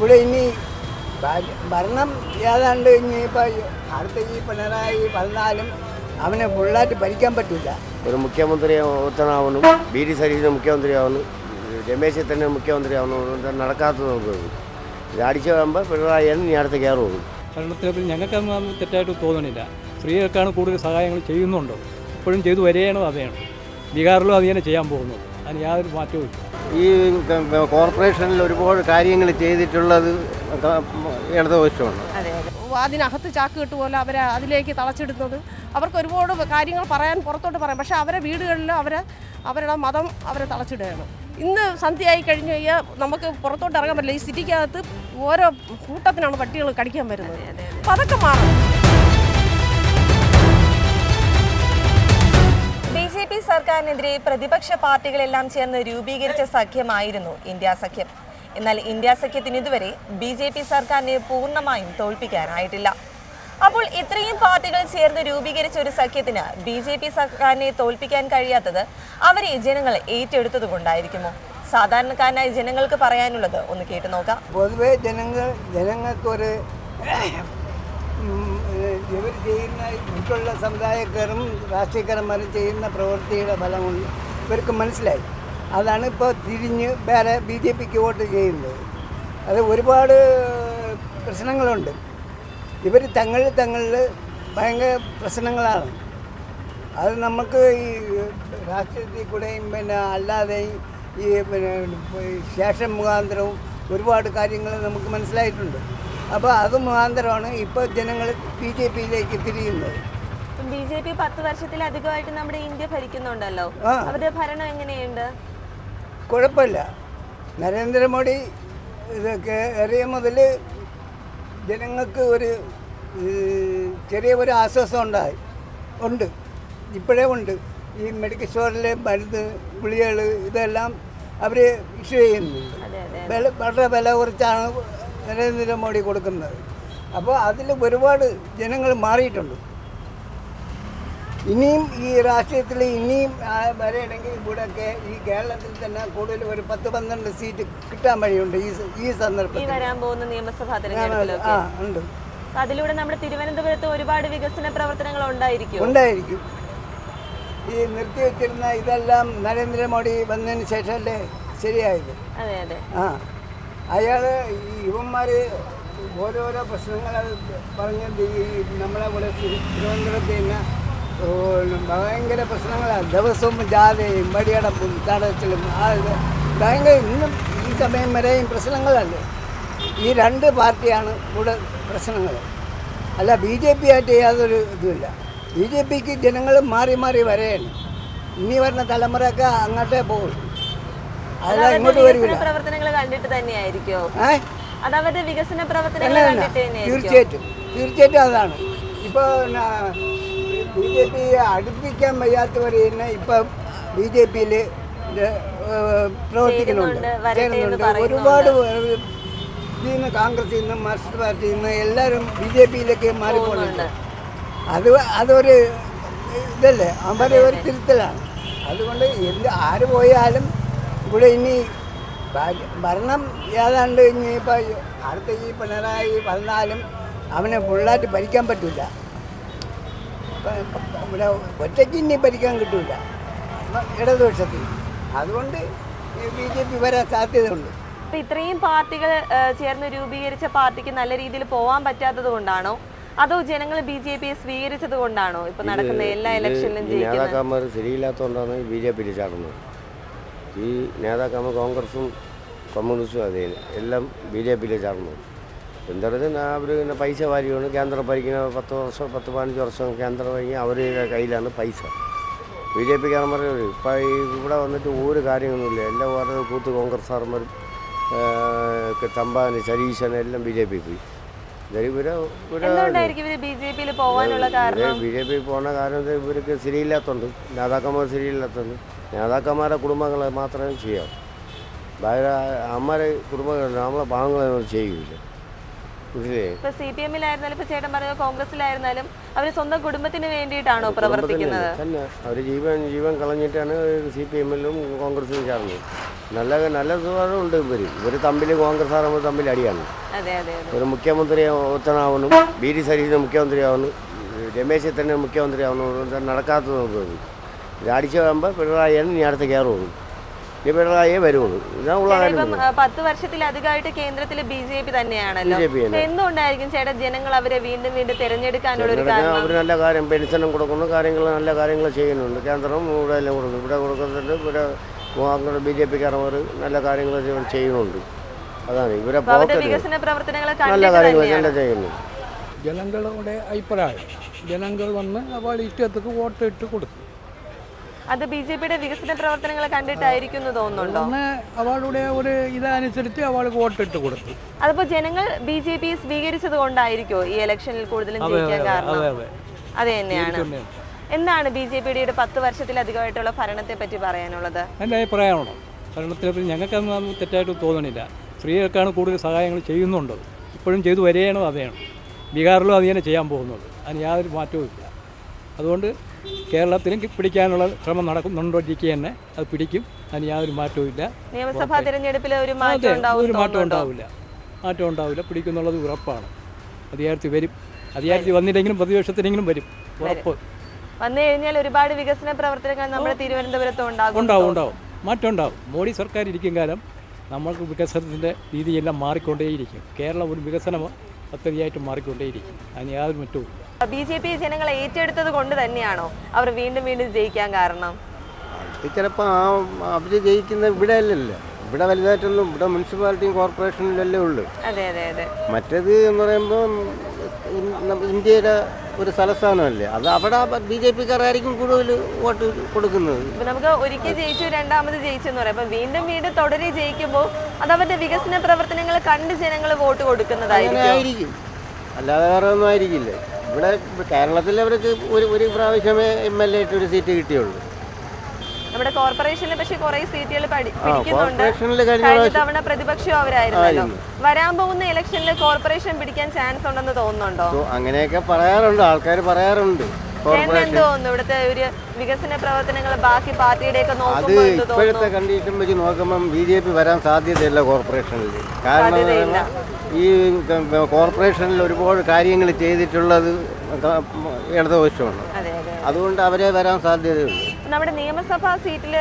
ഇവിടെ ഇനി ഭരണം ഏതാണ്ട് ഇനി ഇപ്പം അടുത്ത ഈ പിണറായി വന്നാലും അവനെ ഫുള്ളായിട്ട് ഭരിക്കാൻ പറ്റില്ല ഒരു മുഖ്യമന്ത്രി ഒരുത്തനാവണം ബി ഡി സരീഷിന് മുഖ്യമന്ത്രി ആവണം രമേശ് തന്നെ മുഖ്യമന്ത്രി ആവണം നടക്കാത്തത് നോക്കുന്നു ഇത് അടിച്ചു വരുമ്പോൾ പിണറായിയാണ് ഇനി അടുത്ത് കയറുള്ളൂ ഭരണത്തിൽ ഞങ്ങൾക്കൊന്നും തെറ്റായിട്ട് തോന്നണില്ല. സ്ത്രീകൾക്കാണ് കൂടുതൽ സഹായങ്ങൾ ചെയ്യുന്നുണ്ടോ? ഇപ്പോഴും ചെയ്തു വരികയാണോ അതെയാണ് ബീഹാറിലും അത് തന്നെ ചെയ്യാൻ പോകുന്നു. അതിന് യാതൊരു മാറ്റവും ഇല്ല ഈ കോർപ്പറേഷനിൽ ഒരുപാട് കാര്യങ്ങൾ ചെയ്തിട്ടുള്ളത് ഇടതുപക്ഷമാണ് അതെ അതെ. അതിനകത്ത് ചാക്ക് കിട്ടുമല്ലോ അവരെ അതിലേക്ക് തളച്ചിടുന്നത്. അവർക്ക് ഒരുപാട് കാര്യങ്ങൾ പറയാൻ പുറത്തോട്ട് പറയാം. പക്ഷേ അവരെ വീടുകളിൽ അവരെ അവരുടെ മതം അവരെ തളച്ചിടുകയാണ്. ഇന്ന് സന്ധ്യയായി കഴിഞ്ഞു കഴിഞ്ഞാൽ നമുക്ക് പുറത്തോട്ട് ഇറങ്ങാൻ പറ്റില്ല. ഈ സിറ്റിക്കകത്ത് ഓരോ കൂട്ടത്തിനാണ് പട്ടികൾ കടിക്കാൻ വരുന്നത്. അപ്പം അതൊക്കെ മാറും ബി ജെ പി സർക്കാരിനെതിരെ പ്രതിപക്ഷ പാർട്ടികളെല്ലാം ചേർന്ന് രൂപീകരിച്ച സഖ്യമായിരുന്നു ഇന്ത്യ സഖ്യം. എന്നാൽ ഇന്ത്യ സഖ്യത്തിന് ഇതുവരെ ബി ജെ പി സർക്കാരിനെ പൂർണമായും തോൽപ്പിക്കാനായിട്ടില്ല. അപ്പോൾ ഇത്രയും പാർട്ടികൾ ചേർന്ന് രൂപീകരിച്ച ഒരു സഖ്യത്തിന് ബി ജെ പി സർക്കാരിനെ തോൽപ്പിക്കാൻ കഴിയാത്തത് അവരെ ജനങ്ങൾ ഏറ്റെടുത്തത് കൊണ്ടായിരിക്കുമോ സാധാരണക്കാരനായ ജനങ്ങൾക്ക് പറയാനുള്ളത് ഒന്ന് കേട്ടു നോക്കാം. പൊതുവെ ജനങ്ങൾ ജനങ്ങൾക്കൊരു ഇവർ ചെയ്യുന്ന മറ്റുള്ള സമുദായക്കാരും രാഷ്ട്രീയക്കാരന്മാരും ചെയ്യുന്ന പ്രവൃത്തിയുടെ ഫലം ഇവർക്ക് മനസ്സിലായി. അതാണ് ഇപ്പോൾ തിരിഞ്ഞ് വേറെ ബി ജെ പിക്ക് വോട്ട് ചെയ്യുന്നത്. അത് ഒരുപാട് പ്രശ്നങ്ങളുണ്ട്. ഇവർ തങ്ങൾ തങ്ങളിൽ ഭയങ്കര പ്രശ്നങ്ങളാണ്. അത് നമുക്ക് ഈ രാഷ്ട്രീയത്തിൽ കൂടെയും പിന്നെ അല്ലാതെയും ഈ പിന്നെ ശേഷം മുഖാന്തരവും ഒരുപാട് കാര്യങ്ങൾ നമുക്ക് മനസ്സിലായിട്ടുണ്ട്. അപ്പോൾ അത് മുഖാന്തരമാണ് ഇപ്പോൾ ജനങ്ങൾ ബി ജെ പിയിലേക്ക് തിരിയുന്നത്. ബി ജെ പി പത്ത് വർഷത്തിലധികമായിട്ട് നമ്മുടെ ഇന്ത്യ ഭരിക്കുന്നുണ്ടല്ലോ. അവരുടെ ഭരണം എങ്ങനെയുണ്ട്? കുഴപ്പമില്ല. നരേന്ദ്രമോദി ഇതൊക്കെ ഏറിയ മുതൽ ജനങ്ങൾക്ക് ഒരു ചെറിയ ഒരു ആശ്വാസം ഉണ്ടായി. ഉണ്ട്. ഇപ്പോഴേ ഉണ്ട്. ഈ മെഡിക്കൽ സ്റ്റോറിലെ മരുന്ന് ഗുളികൾ ഇതെല്ലാം അവർ ഇഷ്യൂ ചെയ്യുന്നുണ്ട്. വില വളരെ വില കുറച്ചാണ് നരേന്ദ്രമോദി കൊടുക്കുന്നത്. അപ്പോൾ അതിൽ ഒരുപാട് ജനങ്ങൾ മാറിയിട്ടുണ്ട്. ഇനിയും ഈ രാഷ്ട്രീയത്തിൽ ഇനിയും വരെയാണെങ്കിൽ ഇവിടെയൊക്കെ ഈ കേരളത്തിൽ തന്നെ കൂടുതൽ ഒരു പത്ത് പന്ത്രണ്ട് സീറ്റ് കിട്ടാൻ വഴിയുണ്ട് ഈ ഈ ഈ സന്ദർഭത്തിൽ. വരാൻ പോകുന്ന നിയമസഭാ ആ ഉണ്ട്. അതിലൂടെ നമ്മുടെ തിരുവനന്തപുരത്ത് ഒരുപാട് വികസന പ്രവർത്തനങ്ങൾ ഉണ്ടായിരിക്കും ഉണ്ടായിരിക്കും. ഈ നിർത്തിവെച്ചിരുന്ന ഇതെല്ലാം നരേന്ദ്രമോദി വന്നതിന് ശേഷമല്ലേ ശരിയായത്? അതെ അതെ. ആ. അയാൾ ഈ ഓരോരോ പ്രശ്നങ്ങൾ പറഞ്ഞ് നമ്മളെ ഇവിടെ തിരു- തിരുവനന്തപുരത്ത് തന്നെ ഭയങ്കര പ്രശ്നങ്ങളാണ് ദിവസവും ജാഥയും വടിയടപ്പും തടച്ചിലും ആ ഭയങ്കര ഇന്നും ഈ സമയം വരെയും പ്രശ്നങ്ങളല്ലേ? ഈ രണ്ട് പാർട്ടിയാണ് ഇവിടെ പ്രശ്നങ്ങൾ അല്ല ബി ജെ പി ആയിട്ട് യാതൊരു ഇതുമില്ല. ബി ജെ പിക്ക് ജനങ്ങൾ മാറി മാറി വരെയാണ് ഇനി വരുന്ന തലമുറയൊക്കെ അങ്ങോട്ടേ പോകും അല്ല അതവരുടെ ഇങ്ങോട്ട് വികസന വരില്ല പ്രവർത്തനങ്ങൾ കണ്ടിട്ട് തന്നെയായിരിക്കോ? ഏ? അത് അവരുടെ വികസന പ്രവർത്തനങ്ങൾ കണ്ടിട്ട് തീർച്ചയായിട്ടും. തീർച്ചയായിട്ടും അതാണ്. ഇപ്പോൾ ബി ജെ പി അടുപ്പിക്കാൻ വയ്യാത്തവർ തന്നെ ഇപ്പം ബി ജെ പിയിൽ പ്രവർത്തിക്കുന്നുണ്ട്. ചേരുന്നുണ്ട്, ഒരുപാട് ഇതിൽ നിന്ന് കോൺഗ്രസിൽ നിന്നും മാർക്സിസ്റ്റ് പാർട്ടിയിൽ നിന്ന് എല്ലാവരും ബി ജെ പിയിലേക്ക് മാറിപ്പോകുന്നുണ്ട് അത് അതൊരു ഇതല്ലേ? അവരെ ഒരു തിരുത്തലാണ്. അതുകൊണ്ട് എന്ത് ആര് പോയാലും ഇവിടെ ഇനി ഭരണം ഏതാണ്ട് ഇനി ഇപ്പം അടുത്ത ഈ പിണറായി വന്നാലും അവനെ ഫുള്ളായിട്ട് ഭരിക്കാൻ പറ്റില്ല ഇവിടെ ഒറ്റയ്ക്ക് ഇനി ഭരിക്കാൻ കിട്ടില്ല ഇടതുപക്ഷത്തിൽ. അതുകൊണ്ട് ബി ജെ പി വരാൻ സാധ്യതയുണ്ട്. അപ്പൊ ഇത്രയും പാർട്ടികൾ ചേർന്ന് രൂപീകരിച്ച പാർട്ടിക്ക് നല്ല രീതിയിൽ പോകാൻ പറ്റാത്തത് കൊണ്ടാണോ? അതോ ജനങ്ങൾ ബി ജെ പിയെ സ്വീകരിച്ചത് കൊണ്ടാണോ ഇപ്പൊ നടക്കുന്ന എല്ലാ ഇലക്ഷനിലും നേതാക്കന്മാർ ശരിയില്ലാത്തതുകൊണ്ടാണ് ബി ജെ പിയിൽ ചാടുന്നത്. ഈ നേതാക്കന്മാർ കോൺഗ്രസും കമ്മ്യൂണിസ്റ്റും അതേ എല്ലാം ബി ജെ പിയിലെ ചേർന്നു. എന്തായാലും അവർ പിന്നെ പൈസ വാരിയാണ് കേന്ദ്രം ഭരിക്കുന്ന പത്ത് വർഷം പത്ത് പതിനഞ്ച് വർഷം കേന്ദ്രം ഭരിക്കുക അവരുടെ കയ്യിലാണ് പൈസ. ബി ജെ പിക്കാരന്മാർ ഇപ്പം ഇവിടെ വന്നിട്ട് ഒരു കാര്യമൊന്നുമില്ല എല്ലാം ഓരോ കൂത്ത് കോൺഗ്രസ്സുകാരന്മാരും തമ്പാൻ ശരീശൻ എല്ലാം ബി ജെ പി പോയി. ഇവരെ ബി ജെ പിയിൽ പോവാനുള്ള കാരണം? ബി ജെ പി പോകുന്ന കാരണം ഇവർക്ക് ശരിയില്ലാത്തതുണ്ട് നേതാക്കന്മാർ ശരിയില്ലാത്തതുണ്ട് നേതാക്കന്മാരെ കുടുംബങ്ങളെ മാത്രമേ ചെയ്യാവൂ. വേറെ അമ്മമാരെ കുടുംബങ്ങൾ നമ്മളെ പാവങ്ങളെ ചെയ്യില്ല മനസ്സിലേ ഇപ്പൊ സി പി എമ്മിലായിരുന്നാലും ഇപ്പൊ ചേട്ടൻ പറഞ്ഞ കോൺഗ്രസിലായിരുന്നാലും അവർ സ്വന്തം കുടുംബത്തിന് വേണ്ടിയിട്ടാണോ പ്രവർത്തിക്കുന്നത്? തന്നെ. അവർ ജീവൻ ജീവൻ കളഞ്ഞിട്ടാണ് സി പി എമ്മിലും കോൺഗ്രസിലും ചേർന്നത്. നല്ല നല്ല സുഖമുണ്ട് ഇവർ. ഇവർ തമ്മിൽ കോൺഗ്രസ് ആകുമ്പോൾ തമ്മിൽ അടിയാണ്. ഒരു മുഖ്യമന്ത്രി ഒത്തനാവുന്നു ബി ഡി സരീഷിന് മുഖ്യമന്ത്രി ആവുന്നു രമേശ് തന്നെ മുഖ്യമന്ത്രി ആവുന്നു നടക്കാത്തത് നോക്കുന്നത് ഇത് അടിച്ചു കഴിയുമ്പോൾ പിണറായിയാണ് ഇനി അടുത്ത് കയറുള്ളൂ. ഇനി പിണറായിയെ വരുള്ളൂ. കാര്യം പത്ത് വർഷത്തിലധികമായിട്ട് കേന്ദ്രത്തിൽ ബി ജെ പി തന്നെയാണല്ലോ. BJP തന്നെ. അപ്പൊ എന്തുകൊണ്ടായിരിക്കും ചേട്ടാ ജനങ്ങൾ അവരെ വീണ്ടും വീണ്ടും തിരഞ്ഞെടുക്കാനുള്ള ഒരു കാരണം? അവർ നല്ല കാര്യം പെൻഷനും കൊടുക്കുന്നു കാര്യങ്ങൾ നല്ല കാര്യങ്ങൾ ചെയ്യുന്നുണ്ട്. കേന്ദ്രം ഇവിടെ എല്ലാം കൊടുക്കുന്നു. ഇവിടെ കൊടുക്കുന്നുണ്ട് ഇവിടെ അങ്ങനെ ബി ജെ പിക്കാരന്മാർ നല്ല കാര്യങ്ങൾ ചെയ്യുന്നുണ്ട്. അതാണ് ഇവരെ നല്ല കാര്യങ്ങൾ നല്ല ചെയ്യുന്നു. ജനങ്ങളുടെ അഭിപ്രായം. ജനങ്ങൾ വന്ന് അവൾ ഇഷ്ടത്തേക്ക് വോട്ട് ഇട്ട് കൊടുത്തു അത് ബി ജെ പിയുടെ വികസന പ്രവർത്തനങ്ങൾ കണ്ടിട്ടായിരിക്കും തോന്നുന്നുണ്ടോ? അവളുടെ ഒരു ഇതനുസരിച്ച് അവൾക്ക് വോട്ടിട്ട് കൊടുത്തു. അതിപ്പോ ജനങ്ങൾ ബി ജെ പി സ്വീകരിച്ചത് കൊണ്ടായിരിക്കോ ഈ ഇലക്ഷനിൽ കൂടുതലും അതെ ജയിക്കാൻ കാരണം? അതെ തന്നെയാണ്. എന്താണ് ബി ജെ പിയുടെ പത്ത് വർഷത്തിലധികമായിട്ടുള്ള ഭരണത്തെ പറ്റി പറയാനുള്ളത്? എന്റെ അഭിപ്രായമാണോ. പറ്റി ഞങ്ങൾക്കൊന്നും തെറ്റായിട്ട് തോന്നണില്ല. സ്ത്രീകൾക്കാണ് കൂടുതൽ സഹായങ്ങൾ ചെയ്യുന്നുണ്ട്. ഇപ്പോഴും ചെയ്തു വരികയാണോ അതെയാണ്. ബീഹാറിലും അത് തന്നെ ചെയ്യാൻ പോകുന്നത് അതിന് യാതൊരു മാറ്റവും ഇല്ല അതുകൊണ്ട് കേരളത്തിലും പിടിക്കാനുള്ള ശ്രമം നടക്കുന്നുണ്ടോണ്ടിരിക്കുക തന്നെ? അത് പിടിക്കും. അതിന് യാതൊരു മാറ്റവും ഇല്ല. നിയമസഭാ തിരഞ്ഞെടുപ്പിൽ ഒരു മാറ്റം ഉണ്ടാവില്ല. മാറ്റം ഉണ്ടാവില്ല. പിടിക്കുന്നുള്ളത് ഉറപ്പാണ്. അധികാരത്തിൽ വരും. അധികാരത്തിൽ വന്നില്ലെങ്കിലും പ്രതിപക്ഷത്തിനെങ്കിലും വരും. ഉറപ്പ്. വന്നു കഴിഞ്ഞാൽ ഒരുപാട് വികസന പ്രവർത്തനങ്ങൾ നമ്മുടെ തിരുവനന്തപുരത്ത് ഉണ്ടാകും. ഉണ്ടാവും ഉണ്ടാവും. മാറ്റം ഉണ്ടാവും. മോഡി സർക്കാർ ഇരിക്കും കാലം. നമ്മൾക്ക് വികസനത്തിന്റെ രീതിയെല്ലാം മാറിക്കൊണ്ടേയിരിക്കും. കേരളം ഒരു വികസന പദ്ധതിയായിട്ട് മാറിക്കൊണ്ടേയിരിക്കും. അതിന് യാതൊരു മറ്റും ഇല്ല. ബി ജെ പി ജനങ്ങളെ ഏറ്റെടുത്തത് കൊണ്ട് തന്നെയാണോ അവർ വീണ്ടും വീണ്ടും ജയിക്കാൻ കാരണം? ഇത് ചിലപ്പോൾ ആ അവർ ജയിക്കുന്ന ഇവിടെ അല്ലല്ലോ. ഇവിടെ വലുതായിട്ടൊന്നും ഇവിടെ മുനിസിപ്പാലിറ്റിയും കോർപ്പറേഷനിലല്ലേ ഉള്ളൂ. അതെ അതെ അതെ. മറ്റേത് എന്ന് പറയുമ്പോൾ ഇന്ത്യയുടെ ഒരു തലസ്ഥാനമല്ലേ? അത് അവിടെ ബി ജെ പിക്കാരായിരിക്കും കൂടുതൽ വോട്ട് കൊടുക്കുന്നത്. ഇപ്പൊ നമുക്ക് ഒരിക്കൽ ജയിച്ചു രണ്ടാമത് ജയിച്ചു എന്ന് പറയാം. അപ്പൊ വീണ്ടും വീണ്ടും തുടരെ ജയിക്കുമ്പോൾ അത് അവരുടെ വികസന പ്രവർത്തനങ്ങൾ കണ്ട് ജനങ്ങൾ വോട്ട് കൊടുക്കുന്നതായിരിക്കും. അല്ലാതെ വേറെ ഒന്നും ആയിരിക്കില്ല. ഇവിടെ കേരളത്തിൽ അവർക്ക് ഒരു ഒരു പ്രാവശ്യമേ എം എൽ എ ആയിട്ട് ഒരു സീറ്റ് കിട്ടിയുള്ളൂ. നമ്മുടെ കോർപ്പറേഷനിൽ പക്ഷെ കുറെ സീറ്റുകൾ പിടിക്കുന്നുണ്ട്. കഴിഞ്ഞ തവണ പ്രതിപക്ഷം അവരായിരുന്നല്ലോ. വരാൻ പോകുന്ന ഇലക്ഷനിൽ കോർപ്പറേഷൻ പിടിക്കാൻ ചാൻസ് ഉണ്ടെന്ന് തോന്നുന്നുണ്ടോ? അങ്ങനെയൊക്കെ പറയാറുണ്ട്. ആൾക്കാർ പറയാറുണ്ട്. ഇവിടുത്തെ ഒരു വികസന പ്രവർത്തനങ്ങൾ ബാക്കി പാർട്ടിയുടെയൊക്കെ അത് ഇപ്പോഴത്തെ കണ്ടീഷൻ വെച്ച് നോക്കുമ്പം ബി ജെ പി വരാൻ സാധ്യതയില്ല കോർപ്പറേഷനിൽ കാരണം ഈ കോർപ്പറേഷനിൽ ഒരുപാട് കാര്യങ്ങൾ ചെയ്തിട്ടുള്ളത് ഇടതുപക്ഷമാണ്. അതെ അതെ അതുകൊണ്ട് അവരെ വരാൻ സാധ്യതയുള്ളൂ നമ്മുടെ നിയമസഭാ സീറ്റിൽ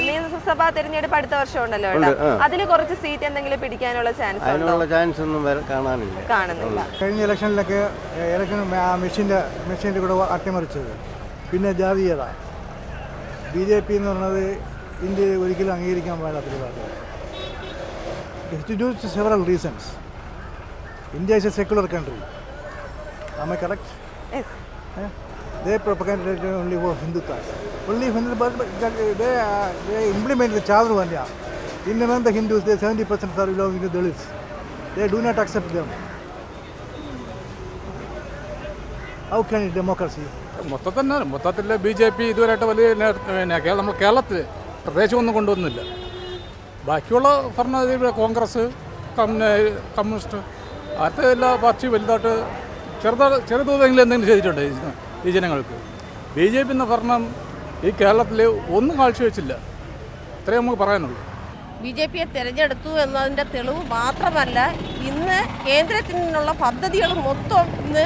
നിയമസഭാ തെരഞ്ഞെടുപ്പ് അടുത്ത വർഷം ഉണ്ടല്ലോ അതിൽ അതിൽ കുറച്ച് സീറ്റ് എന്തെങ്കിലും പിടിക്കാനുള്ള ചാൻസ് ഉണ്ടോ? അതിനുള്ള ചാൻസ് ഒന്നും വര- കാണാനില്ല. കാണുന്നില്ല. കഴിഞ്ഞ ഇലക്ഷനിലൊക്കെ ഇലക്ഷൻ മെഷീന്റെ മെഷീന്റെ കൂടെ അട്ടിമറിച്ചത്. പിന്നെ ജാതീയത. ബി ജെ പി എന്ന് പറയുന്നത് ഇന്ത്യയിൽ ഒരിക്കലും അംഗീകരിക്കാൻ പാടാത്തൊരു പാർട്ടിയാണ് due to several reasons India is a secular country ആമ correct. They propagated only for Hindutva. Only Hindu, but but they, uh, they implement the Chandravanya. In among the Hindus, they 70% are belonging to Dalits. They do not accept them. How can it democracy? മൊത്തത്തിൽ മൊത്തത്തിൽ B J P ഇതുവരെയായിട്ട് വലിയ പിന്നെ നമ്മൾ കേരളത്തിൽ പ്രദേശമൊന്നും കൊണ്ടുവന്നില്ല ബാക്കിയുള്ള ഭരണ കോൺഗ്രസ് കമ്മ്യൂ- കമ്മ്യൂണിസ്റ്റ് അത് എല്ലാ പാർട്ടി വലുതായിട്ട് ചെറുതാ ചെറുതോതെങ്കിലും എന്തെങ്കിലും ചെയ്തിട്ടുണ്ട് ഈ ജനങ്ങൾക്ക് ബി ജെ പി എന്ന ഭരണം ഈ കേരളത്തിൽ ഒന്നും കാഴ്ചവെച്ചില്ല. ഇത്രയും നമുക്ക് പറയാനുള്ളൂ. ബി ജെ പിയെ തിരഞ്ഞെടുത്തു എന്നതിന്റെ തെളിവ് മാത്രമല്ല ഇന്ന് കേന്ദ്രത്തിൽ നിന്നുള്ള പദ്ധതികൾ മൊത്തം ഇന്ന്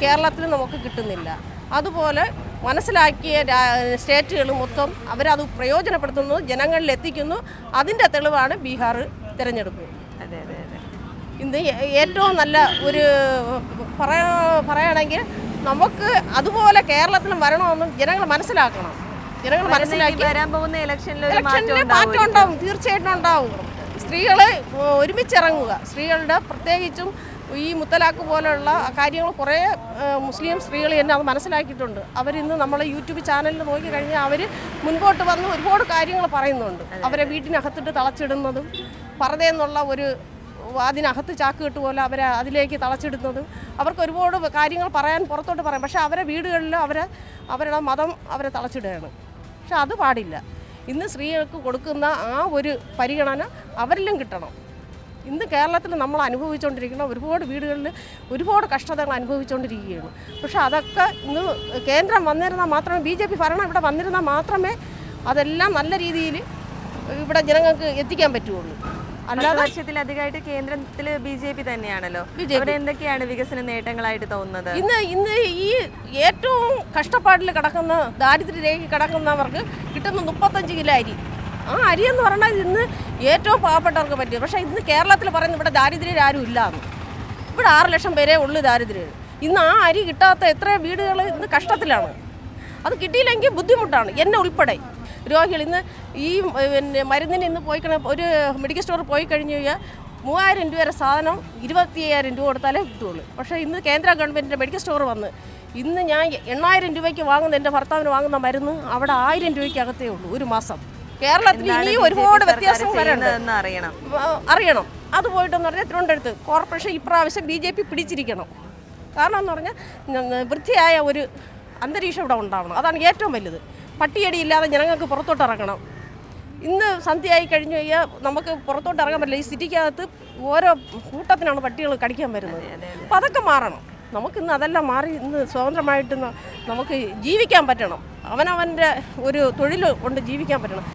കേരളത്തിൽ നമുക്ക് കിട്ടുന്നില്ല. അതുപോലെ മനസ്സിലാക്കിയ രാ- സ്റ്റേറ്റുകൾ മൊത്തം അവരത് പ്രയോജനപ്പെടുത്തുന്നു ജനങ്ങളിൽ എത്തിക്കുന്നു. അതിന്റെ തെളിവാണ് ബീഹാർ തിരഞ്ഞെടുപ്പ്. അതെ അതെ അതെ. ഇന്ന് ഏറ്റവും നല്ല ഒരു പറയാ പറയുകയാണെങ്കിൽ നമുക്ക് അതുപോലെ കേരളത്തിലും വരണമെന്ന് ജനങ്ങൾ മനസ്സിലാക്കണം. ജനങ്ങൾ മനസ്സിലാക്കി വരാൻ പോകുന്ന ഇലക്ഷനിൽ മാറ്റം ഇലക്ഷനിൽ മാറ്റം ഉണ്ടാവും തീർച്ചയായിട്ടും ഉണ്ടാവും. സ്ത്രീകൾ ഒരുമിച്ചിറങ്ങുക. സ്ത്രീകളുടെ പ്രത്യേകിച്ചും ഈ മുത്തലാഖ് പോലെയുള്ള കാര്യങ്ങൾ കുറേ മുസ്ലിം സ്ത്രീകൾ തന്നെ അത് മനസ്സിലാക്കിയിട്ടുണ്ട്. അവരിന്ന് നമ്മളെ യൂട്യൂബ് ചാനലിൽ നോക്കി കഴിഞ്ഞാൽ അവർ മുൻപോട്ട് വന്ന് ഒരുപാട് കാര്യങ്ങൾ പറയുന്നുണ്ട്. അവരെ വീട്ടിനകത്തിട്ട് തളച്ചിടുന്നതും പറതെന്നുള്ള ഒരു അതിനകത്ത് ചാക്ക് കിട്ടുമല്ലോ അവരെ അതിലേക്ക് തളച്ചിടുന്നതും. അവർക്ക് ഒരുപാട് കാര്യങ്ങൾ പറയാൻ പുറത്തോട്ട് പറയാം. പക്ഷേ അവരെ വീടുകളിൽ അവരെ അവരുടെ മതം അവരെ തളച്ചിടുകയാണ്. പക്ഷെ അത് പാടില്ല. ഇന്ന് സ്ത്രീകൾക്ക് കൊടുക്കുന്ന ആ ഒരു പരിഗണന അവരിലും കിട്ടണം. ഇന്ന് കേരളത്തിൽ നമ്മൾ അനുഭവിച്ചുകൊണ്ടിരിക്കുന്ന ഒരുപാട് വീടുകളിൽ ഒരുപാട് കഷ്ടതകൾ അനുഭവിച്ചുകൊണ്ടിരിക്കുകയാണ്. പക്ഷേ അതൊക്കെ ഇന്ന് കേന്ദ്രം വന്നിരുന്നാൽ മാത്രമേ ബി ജെ പി ഭരണം ഇവിടെ വന്നിരുന്നാൽ മാത്രമേ അതെല്ലാം നല്ല രീതിയിൽ ഇവിടെ ജനങ്ങൾക്ക് എത്തിക്കാൻ പറ്റുള്ളൂ വർഷത്തിലധികമായിട്ട് കേന്ദ്രത്തിൽ ബി ജെ പി തന്നെയാണല്ലോ. അവിടെ എന്തൊക്കെയാണ് വികസന നേട്ടങ്ങളായിട്ട് തോന്നുന്നത്? ഇന്ന് ഇന്ന് ഈ ഏറ്റവും കഷ്ടപ്പാടിൽ കിടക്കുന്ന ദാരിദ്ര്യരേഖ കിടക്കുന്നവർക്ക് കിട്ടുന്ന മുപ്പത്തഞ്ച് കിലോ അരി. ആ അരി എന്ന് പറഞ്ഞാൽ ഇന്ന് ഏറ്റവും പാവപ്പെട്ടവർക്ക് പറ്റിയത് പക്ഷേ ഇന്ന് കേരളത്തിൽ പറയുന്നത് ഇവിടെ ദാരിദ്ര്യം ആരും ഇല്ലാന്ന്. ഇവിടെ ആറ് ലക്ഷം പേരേ ഉള്ളൂ ദാരിദ്ര്യം ഇന്ന് ആ അരി കിട്ടാത്ത എത്ര വീടുകൾ ഇന്ന് കഷ്ടത്തിലാണ്. അത് കിട്ടിയില്ലെങ്കിൽ ബുദ്ധിമുട്ടാണ് എന്നെ ഉൾപ്പെടെ. രോഗികൾ ഇന്ന് ഈ പിന്നെ മരുന്നിന് ഇന്ന് പോയി ഒരു മെഡിക്കൽ സ്റ്റോറിൽ പോയി കഴിഞ്ഞു കഴിഞ്ഞാൽ മൂവായിരം രൂപ വരെ സാധനം ഇരുപത്തി അയ്യായിരം രൂപ കൊടുത്താലേ കിട്ടുള്ളൂ പക്ഷേ ഇന്ന് കേന്ദ്ര ഗവൺമെന്റിന്റെ മെഡിക്കൽ സ്റ്റോർ വന്ന് ഇന്ന് ഞാൻ എണ്ണായിരം രൂപയ്ക്ക് വാങ്ങുന്ന എന്റെ ഭർത്താവിന് വാങ്ങുന്ന മരുന്ന് അവിടെ ആയിരം രൂപയ്ക്കകത്തേ ഉള്ളൂ ഒരു മാസം. കേരളത്തിൽ ഇനിയും ഒരുപാട് വ്യത്യാസം വരണ്ട്. അറിയണം. അറിയണം. അത് പോയിട്ടെന്ന് പറഞ്ഞാൽ തിരുവനന്തപുരത്ത് കോർപ്പറേഷൻ ഇപ്രാവശ്യം ബി ജെ പി പിടിച്ചിരിക്കണം. കാരണം എന്ന് പറഞ്ഞാൽ വൃത്തിയായ ഒരു അന്തരീക്ഷം ഇവിടെ ഉണ്ടാവണം. അതാണ് ഏറ്റവും വലുത്. പട്ടിയടി ഇല്ലാതെ ജനങ്ങൾക്ക് പുറത്തോട്ട് ഇറങ്ങണം. ഇന്ന് സന്ധ്യയായി കഴിഞ്ഞു കഴിഞ്ഞാൽ നമുക്ക് പുറത്തോട്ട് ഇറങ്ങാൻ പറ്റില്ല. ഈ സിറ്റിക്കകത്ത് ഓരോ കൂട്ടത്തിനാണ് പട്ടികൾ കടിക്കാൻ വരുന്നത്. അപ്പം അതൊക്കെ മാറണം. നമുക്കിന്ന് അതെല്ലാം മാറി ഇന്ന് സ്വതന്ത്രമായിട്ട് നമുക്ക് ജീവിക്കാൻ പറ്റണം. അവനവന്റെ ഒരു തൊഴിൽ കൊണ്ട് ജീവിക്കാൻ പറ്റണം.